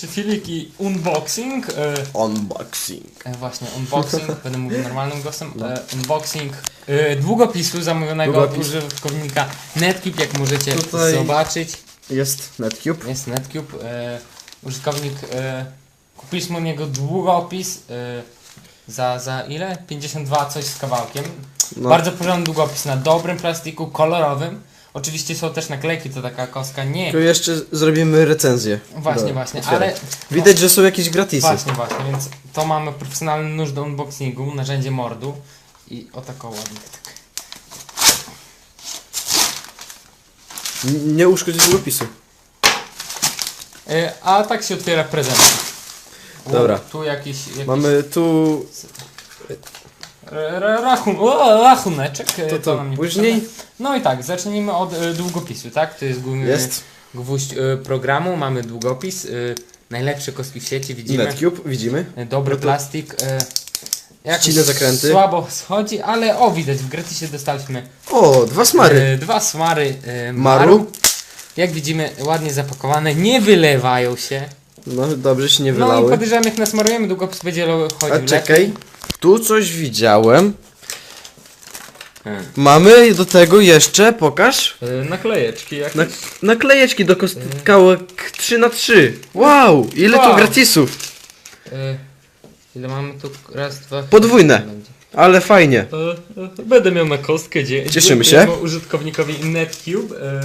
Czy Filik i unboxing. E, Unboxing. e, właśnie, unboxing, będę mówił normalnym głosem. E, unboxing długopisu zamówionego Długopis. od użytkownika Netcube, jak możecie Tutaj- zobaczyć. Jest Netcube. Jest Netcube. Użytkownik, kupiliśmy u niego długopis za, za ile? 52 coś z kawałkiem. No. Bardzo porządny długopis na dobrym plastiku, kolorowym. Oczywiście są też naklejki, to taka kostka nie. Tu jeszcze zrobimy recenzję. Właśnie, Do- właśnie, otwieraj. ale Widać, że są jakieś gratisy. Właśnie, właśnie, więc to mamy profesjonalny nóż do unboxingu, narzędzie mordu i o taką ładnie. Tak. N- Nie uszkodzi długopisu. E, a tak się otwiera prezent. U, Dobra. Tu jakiś, jakiś Mamy tu... r- rachun, o, rachuneczek. e, To to nam nie później. potrzebne. No i tak, zacznijmy od e, długopisu, tak? To jest główny Jest gwóźdź e, programu, mamy długopis, e, najlepsze kostki w sieci, widzimy. Netcube, widzimy. E, Dobry No to- plastik. E, jakoś zakręty. Słabo schodzi, ale o widać, w gratisie dostaliśmy O, dwa smary. E, dwa smary e, Maru. maru. Jak widzimy, ładnie zapakowane, nie wylewają się. No dobrze się nie No i wylały. podejrzewam, jak nasmarujemy, długopis będzie chodził A czekaj. Tu coś widziałem. Mamy do tego jeszcze, pokaż. E, naklejeczki jakieś. Na, naklejeczki do kostkałek 3 na 3 Wow, ile tu Wow. gratisów. E, ile mamy tu? Raz, dwa... Podwójne. Będzie. Ale fajnie. E, e, będę miał na kostkę. Dzie- Cieszymy się. użytkownikowi Netcube. E,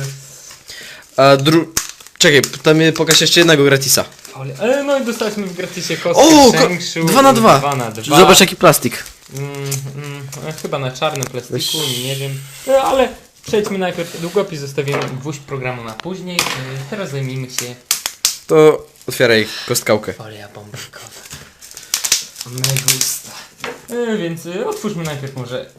A dru... Czekaj, tam pokaż jeszcze jednego gratisa. ale, e, no i dostaliśmy w gratisie kostkę O, ko- Shengshu, dwa na dwa. dwa na dwa. Zobacz jaki plastik. Mm, mm, e, chyba na czarnym plastiku, Weź. nie wiem. E, Ale przejdźmy najpierw. Długopis zostawimy gwóźdź programu na później. E, Teraz zajmijmy się To otwieraj kostkałkę. folia bomberkowa. Me gusta. E, Więc e, otwórzmy najpierw może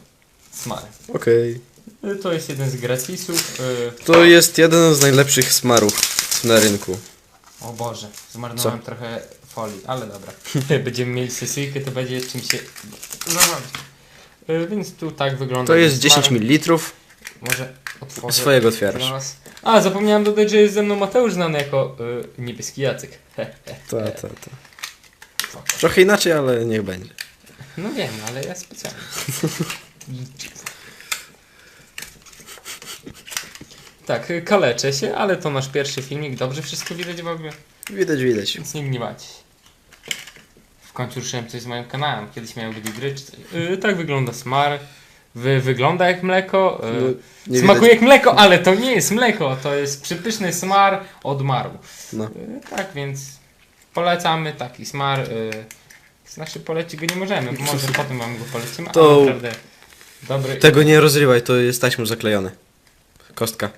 smary. Okej. E, To jest jeden z gratisów. e, To jest jeden z najlepszych smarów na rynku. O Boże, zmarnowałem trochę folii, ale dobra. Będziemy mieli sesyjkę, to będzie czym się zabawić. E, Więc tu tak wygląda. To jest ten 10 smar. ml. Może otworzę. Swojego otwierasz. was. A, zapomniałem dodać, że jest ze mną Mateusz znany jako y, niebieski Jacek. Ta, ta, ta. Trochę inaczej, ale niech będzie. No wiem, ale ja specjalnie. tak, kaleczę się, ale to nasz pierwszy filmik. Dobrze wszystko widać w ogóle, Widać, widać. więc nie gniewacie się. W końcu ruszyłem coś z moim kanałem. Kiedyś miały być gry czy coś. Y, tak wygląda smar. Wy, wygląda jak mleko. y, No, Smakuje widać. jak mleko, ale to nie jest mleko, to jest przypyszny smar od maru. No. Y, Tak więc polecamy taki smar. y, Znaczy polecić go nie możemy, bo może potem wam go polecimy, To- ale naprawdę dobry. Tego nie rozrywaj, to jest taśmą zaklejone. Kostka.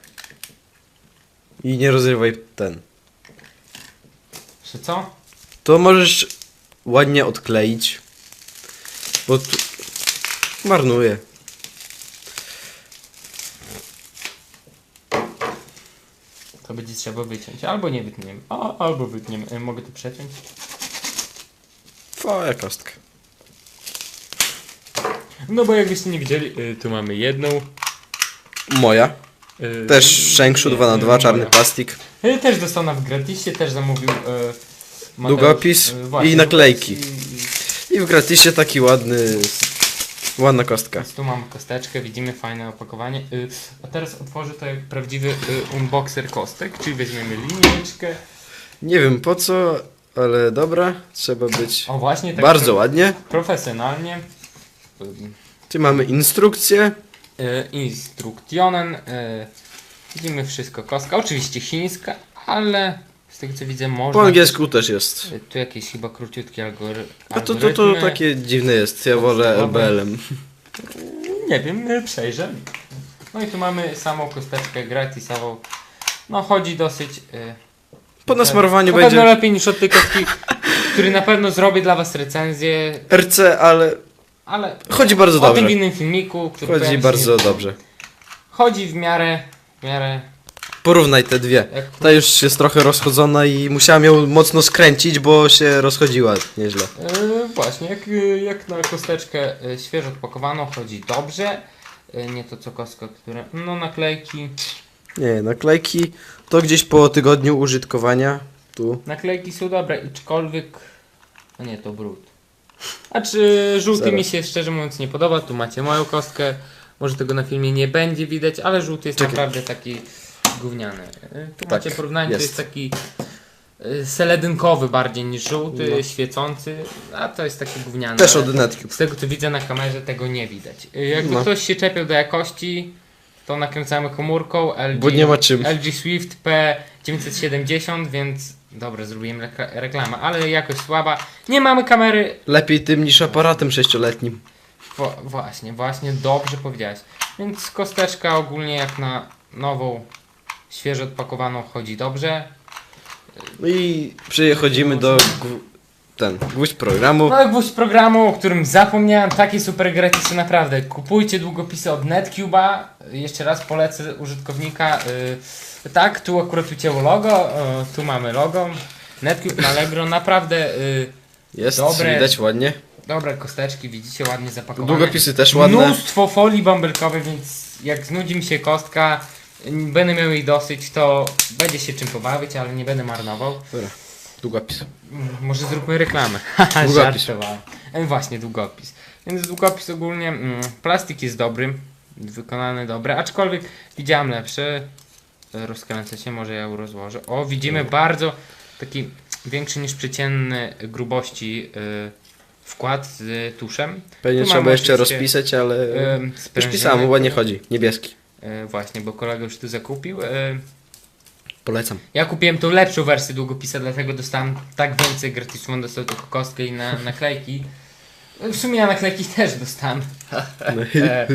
I nie rozrywaj ten. Czy co? To możesz ładnie odkleić. Bo tu... Marnuje. To będzie trzeba wyciąć. Albo nie wytniemy. A, albo wytniemy. Y, Mogę to przeciąć? Twoja kostka. No bo jakbyście nie widzieli, y, tu mamy jedną. Moja. Y, Też Shengshu nie, 2 na y, 2 czarny plastik. Y, Też dostana w gratisie, też zamówił y, Mateusz, Długopis y, właśnie, i naklejki. i- i- w gratisie taki ładny... Ładna kostka. Tu mamy kosteczkę, widzimy fajne opakowanie. Y, a teraz otworzę to jak prawdziwy y, unboxer kostek, czyli weźmiemy linijeczkę. Nie wiem po co, ale dobra. Trzeba być O właśnie, tak bardzo ładnie. profesjonalnie. Tu mamy instrukcję. Y, instruktionen. Y, widzimy wszystko kostka. Oczywiście chińska, ale z tego co widzę można... Po angielsku też jest. Y, Tu jakieś chyba króciutkie algory... A to, to, to algorytmy. takie dziwne jest. Ja wolę. LBL-em. Nie wiem, przejrzę. No i tu mamy samą kosteczkę gratisową. No chodzi dosyć... Po nasmarowaniu na pewno będzie lepiej niż od tej kostki, który na pewno zrobię dla was recenzję, RC, ale ale chodzi bardzo o tym dobrze. innym filmiku, który Chodzi pojawi się bardzo dobrze. Chodzi w miarę, w miarę, Porównaj te dwie. jak Ta już jest trochę rozchodzona i musiałem ją mocno skręcić, bo się rozchodziła nieźle. Yy, właśnie, jak, jak na kosteczkę yy, świeżo odpakowaną, chodzi dobrze. Yy, nie to co kostka, które. No naklejki. Nie, naklejki to gdzieś po tygodniu użytkowania Tu. Naklejki są dobre, aczkolwiek... A nie, to brud. A czy żółty Zero. mi się szczerze mówiąc nie podoba, tu macie moją kostkę. Może tego na filmie nie będzie widać, ale żółty jest Czekaj. naprawdę taki gówniany. Tu Tak, macie porównanie, to jest. jest taki y, seledynkowy bardziej niż żółty, No. świecący, a to jest taki gówniany. Też od Netcube. Z tego co widzę na kamerze tego nie widać. Y, Jakby No. ktoś się czepiał do jakości, to nakręcamy komórką LG, Bo nie ma czym. LG Swift P970, więc dobra, zrobiłem rekla- reklamę, ale jakoś słaba. Nie mamy kamery. Lepiej tym niż aparatem sześcioletnim. Wo- właśnie, właśnie, dobrze powiedziałeś. Więc kosteczka ogólnie jak na nową, świeżo odpakowaną chodzi dobrze. No i przechodzimy do ten, gwóźdź programu. No gwóźdź programu, o którym zapomniałem, takie super gratisy naprawdę. Kupujcie długopisy od Netcube'a. Jeszcze raz polecę użytkownika. Yy, tak, tu akurat ucięło logo, yy, tu mamy logo. Netcube na Allegro, naprawdę yy, Jest, Dobre. widać ładnie. dobre kosteczki, widzicie, ładnie zapakowane. Długopisy też ładne. Mnóstwo folii bąbelkowej, więc jak znudzi mi się kostka, będę miał jej dosyć, to będzie się czym pobawić, ale nie będę marnował. Dobra, długopis. Mm, Może zróbmy reklamę. Długopis. Właśnie, długopis. Więc długopis ogólnie, mm, plastik jest dobry, wykonany dobre, aczkolwiek widziałem lepszy. E, Rozkręcę się, może ja rozłożę. O, widzimy bardzo taki większy niż przeciętny grubości y, wkład z tuszem. Pewnie Tu trzeba jeszcze rozpisać, ale Y, już pisałem, ładnie chodzi. Niebieski. Y, właśnie, bo kolega już tu zakupił. Y, Polecam. Ja kupiłem tą lepszą wersję długopisa, dlatego dostałem tak więcej gratisu, on dostał tylko kostkę i na, naklejki. W sumie ja naklejki też dostałem. E,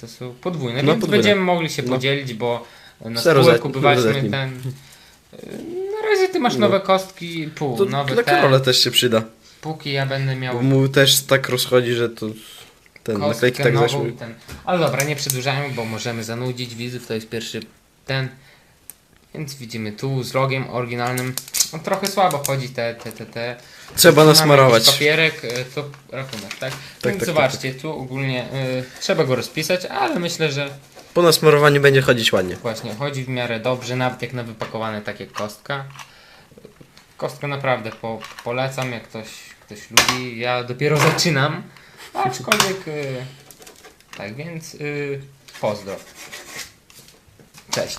to są podwójne, No, więc podwójne. będziemy mogli się No. podzielić, bo na spółek kupywaliśmy rozetnij. ten... e, Na razie ty masz No. nowe kostki, pół, To nowe dla Karola też się przyda. póki ja będę Bo miał mu też tak rozchodzi, że to ten naklejki tak nową ten... Ale dobra, nie przedłużajmy, bo możemy zanudzić widzów, to jest pierwszy ten... Więc widzimy tu z logiem oryginalnym, no trochę słabo chodzi te, te, te, te. Trzeba Tu nasmarować. papierek, e, to rachunek, tak? Więc tak, zobaczcie, tu ogólnie y, trzeba go rozpisać, ale myślę, że Po nasmarowaniu będzie chodzić ładnie. właśnie chodzi w miarę dobrze, nawet jak na wypakowane tak jak kostka. Kostkę naprawdę po, polecam, jak ktoś, ktoś lubi. Ja dopiero zaczynam, aczkolwiek y, tak więc y, pozdro. Cześć.